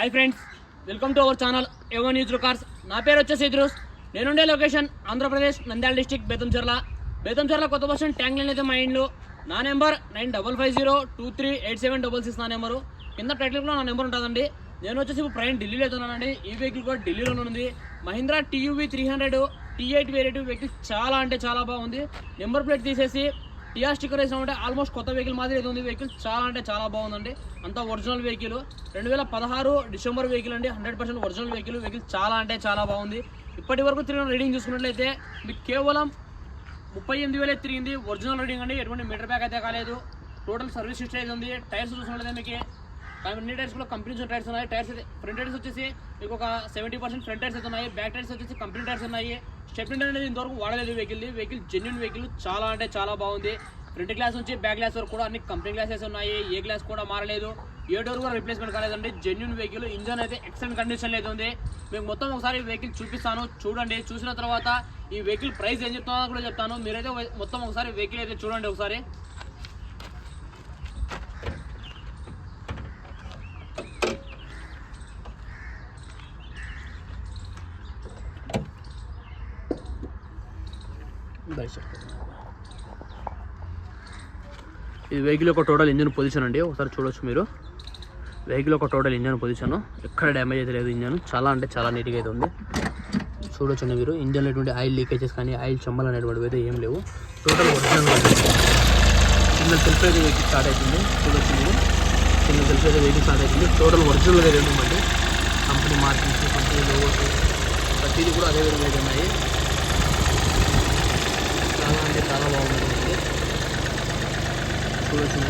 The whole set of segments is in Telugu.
Hi friends welcome to our channel A one news cars నా పేరు వచ్చేసి ఇద్రూస్. నేనుండే లొకేషన్ ఆంధ్రప్రదేశ్ నంద్యాల డిస్టిక్ బేతంచెర్ల బేతంచెర్ల కొత్త బస్ ట్యాంక్ లైన్ అయితే మా ఇండ్లు. నా number nine double five zero two three eight seven double six నా నెంబరు. కింద టైటిల్లో నా నెంబర్ ఉంటుందండి. నేను వచ్చేసి ఇప్పుడు ప్రయాణం ఢిల్లీలో అవుతున్నానండి ఈ వెహికల్ కూడా ఢిల్లీలోనే ఉంది. Mahindra TUV three hundred T eight variant vehicle చాలా అంటే చాలా బాగుంది. నెంబర్ ప్లేట్ తీసేసి టీఆర్ స్టిక్కర్ వేసినామంటే ఆల్మోస్ట్ కొత్త వెహికల్ మాదిరి అయితే ఉంది. వెహికల్ చాలా అంటే చాలా బాగుందండి. అంతా ఒరిజినల్ వెహికల్ రెండు వేల పదహారు డిసెంబర్ వెహికల్ అండి. Hundred percent original vehicle vehicle చాలా అంటే చాలా బాగుంది. ఇప్పటి వరకు తిరిగిన రీడింగ్ చూసుకున్నట్లయితే మీకు కేవలం ముప్పై ఎనిమిది వేలే తిరిగింది. ఒరిజినల్ రీడింగ్ అండి. ఎటువంటి మీటర్ బ్యాక్ అయితే కాలేదు. టోటల్ సర్వీస్ హిస్టరీ అయితే ఉంది. టైర్స్ చూసుకున్నట్లయితే మీకు అన్ని టైర్స్ కూడా కంపెనీ టైర్స్ ఉన్నాయి. టైర్స్ అయితే ఫ్రంట్ టైర్స్ వచ్చేసి మీకు ఒక సెవెంటీ పర్సెంట్ ఫ్రంట్ టైర్స్ అయితే ఉన్నాయి. బ్యాక్ టైర్స్ వచ్చేసి కంపెనీ టైర్స్ ఉన్నాయి. స్టెప్ని అనేది ఇంతవరకు వాడలేదు వెహికల్ వెహికల్ జెన్యున్ వెహికల్ చాలా అంటే చాలా బాగుంది. ఫ్రంట్ గ్లాస్ నుంచి బ్యాక్ గ్లాస్ వరకు కూడా అన్ని కంపెనీ గ్లాసెస్ ఉన్నాయి. ఏ గ్లాస్ కూడా మారలేదు. ఏ డోర్ కూడా రిప్లేస్మెంట్ కాలేదండి. జెన్యున్ వెహికల్ ఇంజన్ అయితే ఎక్సలెంట్ కండిషన్ అయితే ఉంది. మీకు మొత్తం ఒకసారి వెహికల్ చూపిస్తాను. చూడండి. చూసిన తర్వాత ఈ వెహికల్ ప్రైస్ ఏం చెప్తానో కూడా చెప్తాను. మీరైతే మొత్తం ఒకసారి వెహికల్ అయితే చూడండి ఒకసారి. ఇది వెహికల్ యొక్క టోటల్ ఇంజన్ పొజిషన్ అండి. ఒకసారి చూడొచ్చు మీరు. వెహికల్ యొక్క టోటల్ ఇంజన్ పొజిషన్ ఎక్కడ డ్యామేజ్ అయితే లేదు ఇంజన్ చాలా అంటే చాలా నీట్గా అయితే ఉంది. చూడొచ్చు మీరు. ఇంజన్ ఎటువంటి ఆయిల్ లీకేజెస్ కానీ ఆయిల్ చెమ్మలు అనేటువంటివి అయితే ఏం లేవు. టోటల్ ఒరిజినల్ చిన్న సెల్ఫ్ అయితే వెహికల్ స్టార్ట్ అవుతుంది. చూడొచ్చు మీరు. చిన్న సెల్ఫ్ అయితే వెహికల్ స్టార్ట్ అవుతుంది. టోటల్ ఒరిజినల్ అయితే ఉందండి కంపెనీ మార్కింగ్స్ కంపెనీ లోగోస్ ప్రతిదీ కూడా అదే విధంగా అయితే ఉన్నాయి. చాలా అంటే చాలా బాగుంది. చూడొచ్చు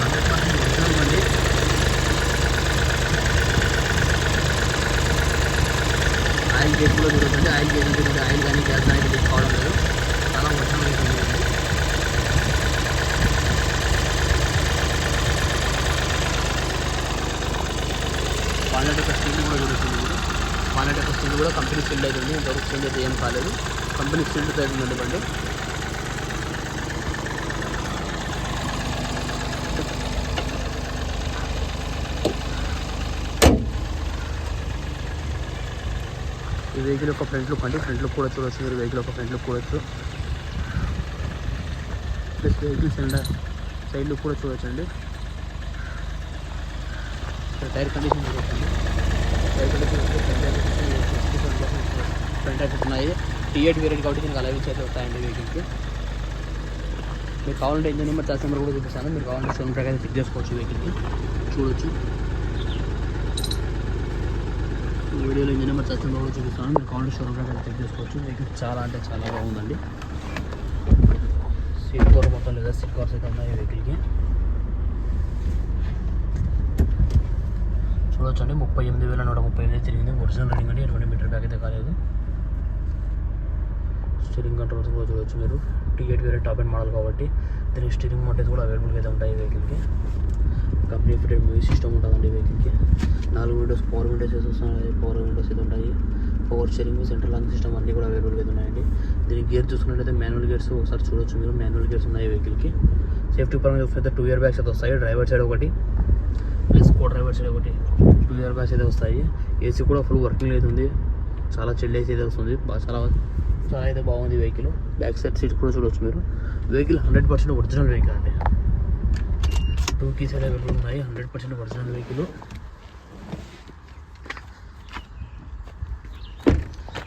హండ్రెడ్ పర్సెంట్ ఒరిజినల్ అండి. ఆయిల్ గేట్ కూడా చూడొచ్చండి ఆయిల్ గేట్ చూడండి ఆయిల్ కానీ గ్యాస్ కానీ తీసుకోవడం లేదు. చాలా ఒరిజినల్ అయితే ఉంది పాలెట్ యొక్క స్టీల్ కూడా చూడొచ్చు మీరు పాలెట్ యొక్క స్టీల్ కూడా కంపెనీ స్టీల్ అయితే ఉంది. ఇంతవరకు చేంజ్ అయితే ఏం కాలేదు. కంపెనీ స్టీల్ అయితే ఉందండి బండి. ఈ వెహికల్ యొక్క ఫ్రంట్ లుక్ అండి ఫ్రంట్ లుక్ కూడా చూడొచ్చు. మీరు వెహికల్ యొక్క ఫ్రంట్ లుక్ చూడొచ్చు. Plus vehicle cylinder side look కూడా చూడవచ్చు అండి. టైర్ కండిషన్ చూడొచ్చండి టైర్ కండిషన్ ఫ్రంట్ టైర్స్ ఉన్నాయి. టీ ఎయిట్ వేరియట్ కాబట్టి దీనికి అలవిన్స్ అయితే వస్తాయండి వెహికల్కి మీకు కావాలంటే ఇంజన్ నెంబర్ చార్జ్ నెంబర్ కూడా చూపిస్తాను. మీరు కావాలంటే సెవెన్ ప్రకారం చెక్ చేసుకోవచ్చు వెహికల్కి చూడొచ్చు. ఈ వీడియోలో ఇంజన్ నెంబర్ చార్జ్ నెంబర్ కూడా చూపిస్తాను మీరు కావాలంటే షోరూమ్ ప్రకారం చెక్ చేసుకోవచ్చు వెహికల్ చాలా అంటే చాలా బాగుందండి. సీట్ కవర్ మొత్తం లేదా సీట్ కవర్స్ అయితే ఉన్నాయి వెహికల్కి చూడొచ్చండి ముప్పై ఎనిమిది వేల నూట ముప్పై ఎనిమిది తిరిగింది. ఒరిజినల్ రన్నింగ్ అండి ఎటువంటి మీటర్ బ్యాక్ అయితే కాలేదు. స్టీరింగ్ కంట్రోల్స్ కూడా చూడవచ్చు మీరు. టీ ఎయిట్ వేరే టాప్ అండ్ మోడల్ కాబట్టి దీనికి స్టీరింగ్ మోటర్స్ కూడా అవైలబుల్గా అయితే ఉంటాయి ఈ వెహికల్కి కంపెనీ ఫిటెడ్ మ్యూజిక్ సిస్టమ్ ఉంటుందండి వెహికల్కి. నాలుగు విండోస్ పవర్ విండోస్ వస్తున్నాయి. పవర్ విండోస్ అయితే ఉంటాయి. Power steering central lock system అన్నీ కూడా అవైలబుల్గా అయితే ఉన్నాయండి. దీని గేర్ చూసుకున్నట్లయితే మాన్యువల్ గేర్స్ ఒకసారి చూడొచ్చు మీరు. మాన్యువల్ గేర్స్ ఉన్నాయి వెహికల్కి సేఫ్టీ పరంగా చూసుకుంటే టూ ఇయర్ బ్యాగ్స్ అయితే వస్తాయి. డ్రైవర్ సైడ్ ఒకటి ప్లస్ కో డ్రైవర్ సైడ్ ఒకటి. టూ ఇయర్ బ్యాగ్స్ అయితే వస్తాయి. ఏసీ కూడా ఫుల్ వర్కింగ్ అయితే ఉంది. చాలా చెల్లి అయితే అయితే వస్తుంది. బాగా చాలా చాలా అయితే బాగుంది వెహికల్ బ్యాక్ సైడ్ సీట్ కూడా చూడొచ్చు మీరు. Vehicle hundred percent original vehicle అండి. టూ కీస్ అవైలబుల్ ఉన్నాయి హండ్రెడ్ పర్సెంట్ ఒరిజినల్ వెహికల్.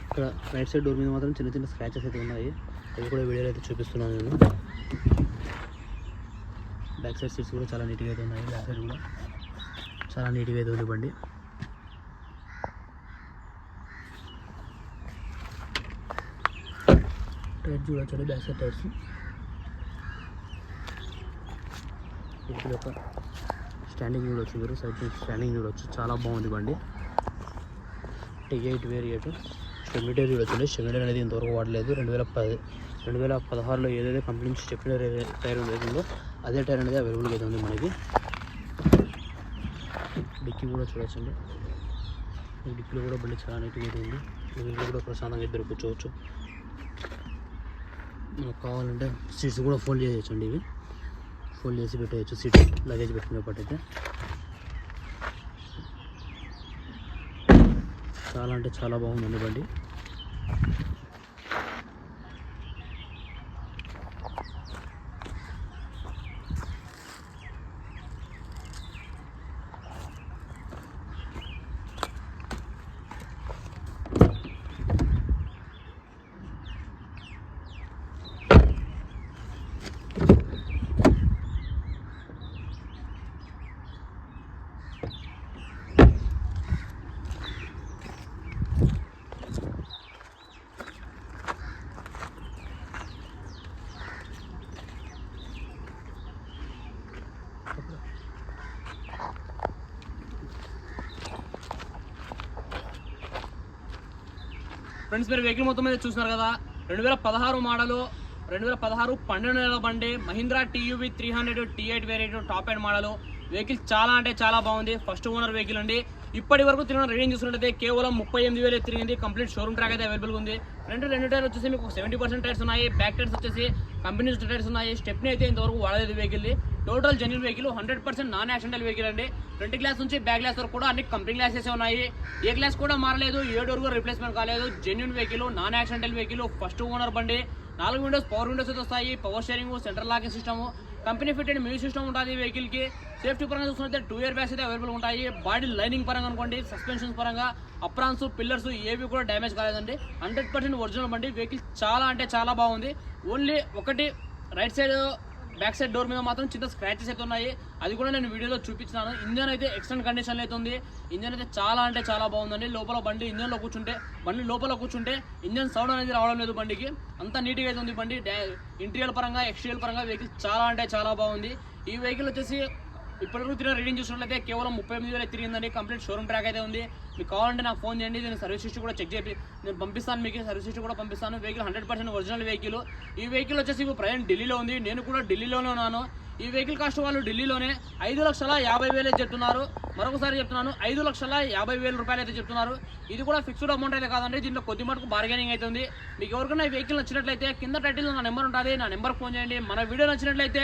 ఇక్కడ రైట్ సైడ్ డోర్ మీద మాత్రం చిన్న చిన్న స్క్రాచెస్ అయితే ఉన్నాయి. అవి కూడా వీడియోలో అయితే చూపిస్తున్నాను నేను. బ్యాక్ సైడ్ సీట్స్ కూడా చాలా నీట్గా అయితే ఉన్నాయి. బ్యాక్ సైడ్ కూడా చాలా నీట్గా అయితే ఉంది బండి. టైర్ చూడొచ్చు బ్యాక్ సైడ్ టైర్స్. వెహికల్ యొక్క స్టాండింగ్ చూడొచ్చు మీరు సైడ్ నుంచి స్టాండింగ్ చూడొచ్చు చాలా బాగుంది బండి. టీ ఎయిట్ వేరియట్ స్టెమిటర్ చూడొచ్చు స్టెమిటర్ అనేది ఇంతవరకు వాడలేదు. రెండు వేల పది రెండు వేల పదహారులో ఏదైతే కంపెనీ నుంచి చెప్పిన టైర్ ఉందో అదే టైర్ అనేది అవైలబుల్గా అయితే ఉంది మనకి. డిక్కీ కూడా చూడొచ్చండి. ఈ డిక్కీలో కూడా బండి చాలా నీట్గా అయితే ఉంది. ఇంట్లో కూడా ప్రశాంతంగా ఇద్దరు కూర్చోవచ్చు. మనకు కావాలంటే సీట్స్ కూడా ఫోల్డ్ చేయొచ్చండి ఇవి. ఫోల్డ్ చేసి పెట్టేయచ్చు సీట్ లగేజ్ పెట్టుకునే పాటైతే చాలా అంటే చాలా బాగుందండి బండి. ఫ్రెండ్స్ మీరు వెహికల్ మొత్తం మీద చూస్తున్నారు కదా. రెండు వేల పదహారు మోడలు రెండు వేల పదహారు పన్నెండు నెలల బండి Mahindra TUV three hundred T eight variant top end model. Vehicle చాలా అంటే చాలా బాగుంది. ఫస్ట్ ఓనర్ వెహికల్ అండి. ఇప్పటి వరకు తిరిగిన రేటింగ్ చూసినట్లయితే కేవలం ముప్పై ఎనిమిది వేలు తిరిగింది. కంప్లీట్ షోరూమ్ ట్రాక్ అయితే అవైలబుల్గా ఉంది. ఫ్రంట్ రెండు టైర్ వచ్చేసి మీకు సెవెంటీ పర్సెంట్ టైర్స్ ఉన్నాయి బ్యాక్ టైర్స్ వచ్చేసి కంపెనీ టైర్స్ ఉన్నాయి. స్టెప్ని అయితే ఇంతవరకు వాడలేదు vehicle total genuine vehicle hundred percent non accidental vehicle అండి. ఫ్రంట్ గ్లాస్ నుంచి బ్యాక్ గ్లాస్ వరకు కూడా అన్ని కంపెనీ గ్లాసెస్ ఉన్నాయి. ఏ గ్లాస్ కూడా మారలేదు ఏడు వరకు రిప్లేస్మెంట్ కాలేదు. Genuine vehicle non accidental vehicle first owner బండి. నాలుగు విండోస్ పవర్ విండోస్ అయితే వస్తాయి. Power steering central locking system company fit and music system ఉంటుంది వెహికల్కి సేఫ్టీ పరంగా చూసుకుంటే టూ ఇయర్ బ్యాగ్స్ అయితే అవైలబుల్ ఉంటాయి. బాడీ లైనింగ్ పరంగా అనుకోండి సస్పెన్షన్స్ పరంగా అప్రాన్స్ పిల్లర్స్ ఏవి కూడా డ్యామేజ్ కాలేదండి. హండ్రెడ్ పర్సెంట్ ఒరిజినల్ బండి. వెహికల్ చాలా అంటే చాలా బాగుంది. ఓన్లీ ఒకటి right side back side door మీద మాత్రం చిన్న స్క్రాచెస్ అయితే ఉన్నాయి. అది కూడా నేను వీడియోలో చూపించినాను. ఇంజన్ అయితే ఎక్స్టెంట్ కండిషన్లో అయితే ఉంది. ఇంజన్ అయితే చాలా అంటే చాలా బాగుందండి. లోపల బండి ఇంజన్లో కూర్చుంటే బండి లోపల కూర్చుంటే ఇంజన్ సౌండ్ అనేది రావడం లేదు బండికి. అంత నీట్గా అయితే ఉంది బండి. ఇంటీరియర్ పరంగా ఎక్స్టీరియర్ పరంగా వెహికల్ చాలా అంటే చాలా బాగుంది. ఈ వెహికల్ వచ్చేసి ఇప్పటివరకు తిరిగిన రీడింగ్ చూసినట్లయితే కేవలం ముప్పై ఎనిమిది వేలు తిరిగిందండి. కంప్లీట్ షోరూమ్ ట్రాక్ అయితే ఉంది. మీకు కావాలంటే నాకు ఫోన్ చేయండి. నేను సర్వీస్ హిస్టరీ కూడా చెక్ చేసి నేను పంపిస్తాను మీకు. సర్వీస్ హిస్టరీ కూడా పంపిస్తాను. Vehicle hundred percent original vehicle ఈ వెహికల్ వచ్చేసి ఇప్పుడు ప్రజెంట్ ఢిల్లీలో ఉంది. నేను కూడా ఢిల్లీలోనే ఉన్నాను. ఈ వెహికల్ కాస్ట్ వాళ్ళు ఢిల్లీలోనే ఐదు లక్షల యాభై వేలు చెప్తున్నారు. మరొకసారి చెప్తున్నాను. ఐదు లక్షల యాభై వేల రూపాయలు అయితే చెప్తున్నారు. ఇది కూడా ఫిక్స్డ్ అమౌంట్ అయితే కాదండి. దీంట్లో కొద్ది మటుకు బార్గెనింగ్ అవుతుంది మీకు ఎవరికైనా ఈ వెహికల్ నచ్చినట్లయితే కింద టైటిల్లో నా నెంబర్ ఉంటుంది. నా నెంబర్ ఫోన్ చేయండి. మన వీడియో నచ్చినట్లయితే